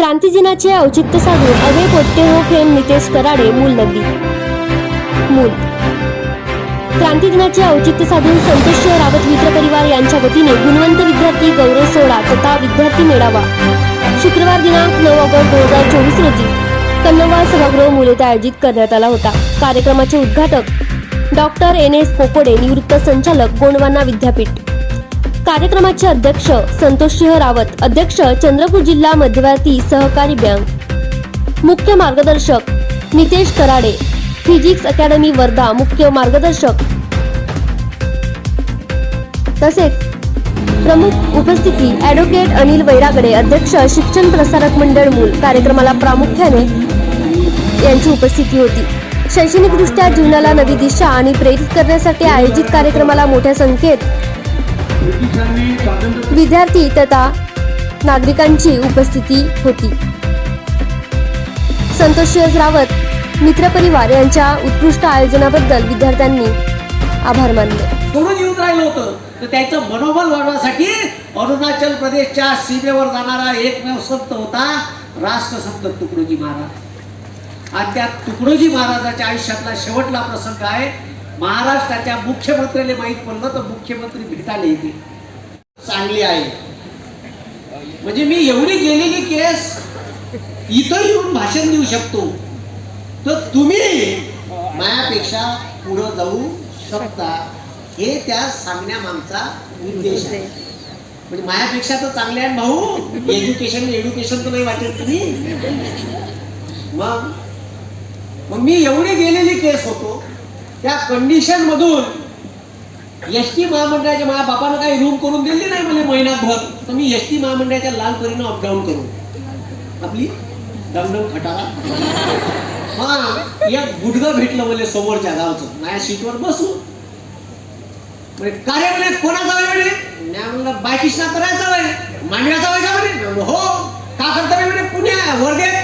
क्रांती दिनाचे औचित्य साधून अभय पोट्टे हो फेम नितेश कराडे मूल नगरी. मूल. क्रांती दिनाचे औचित्य साधून संतोष रावत मित्र परिवार यांच्या वतीने गुणवंत विद्यार्थी गौरव सोहळा तथा विद्यार्थी मेळावा. शुक्रवार दिनांक नऊ ऑगस्ट दोन हजार चोवीस रोजी कन्नवा सभागृह मुलेत आयोजित करण्यात आला होता. कार्यक्रमाचे उद्घाटक डॉक्टर एन एस पोपडे निवृत्त संचालक गोंडवाना विद्यापीठ. कार्यक्रमाचे अध्यक्ष संतोष सिंह रावत अध्यक्ष चंद्रपूर जिल्हा मध्यवर्ती सहकारी बँक. मुख्य मार्गदर्शक नितेश कराडे फिजिक्स अकॅडमी वर्धा मुख्य मार्गदर्शक. तसेच प्रमुख उपस्थिती ॲडव्होकेट अनिल वैरागडे अध्यक्ष शिक्षण प्रसारक मंडळ मूल कार्यक्रमाला प्रामुख्याने यांची उपस्थिती होती. शैक्षणिकदृष्ट्या जीवनाला नवी दिशा आणि प्रेरित करण्यासाठी आयोजित कार्यक्रमाला मोठ्या संख्येत विद्यार्थी तथा नागरिकांची उपस्थिती होती. संतोष रावत मित्रपरिवार यांच्या उत्कृष्ट आयोजनाबद्दल विद्यार्थ्यांनी आभार मानले. सोडून येऊन राहिलं होतं. तर त्याचं मनोबल वाढवण्यासाठी अरुणाचल प्रदेशच्या सीमेवर जाणारा एकमेव संत होता राष्ट्रसंत तुकडोजी महाराज. आणि त्या तुकडोजी महाराजाच्या आयुष्यातला शेवटला प्रसंग आहे. महाराष्ट्राच्या मुख्यमंत्र्याला माहीत पडलं तर मुख्यमंत्री भेटायला येते चांगली आहे. म्हणजे मी एवढी गेलेली केस इथं येऊन भाषण देऊ शकतो. तर तुम्ही मायापेक्षा पुढं जाऊ शकता. हे त्या सांगण्यामागचा उद्देश आहे. म्हणजे मायापेक्षा तर चांगले आहे भाऊ. एज्युकेशन एज्युकेशन तर नाही वाटेल तुम्ही. मग मग मी एवढी गेलेली केस होतो. त्या कंडिशन मधून एस टी महामंडळाच्या माझ्या बापानं काही रूम करून दिली नाही मला महिनाभर. तर मी एस टी महामंडळाच्या लाल परीनं अपडाऊन करू आपली दमदम खटारा. हा एक गुडगं भेटलं मला समोरच्या गावचं. माझ्या सीटवर बसू. म्हणजे कार्य म्हणे कोणाचा वय म्हणे म्हणलं बायकिष्णा करायचा वय मांडव्याचा वय का म्हणे? हो. का करता म्हणे पुण्या वर्धेत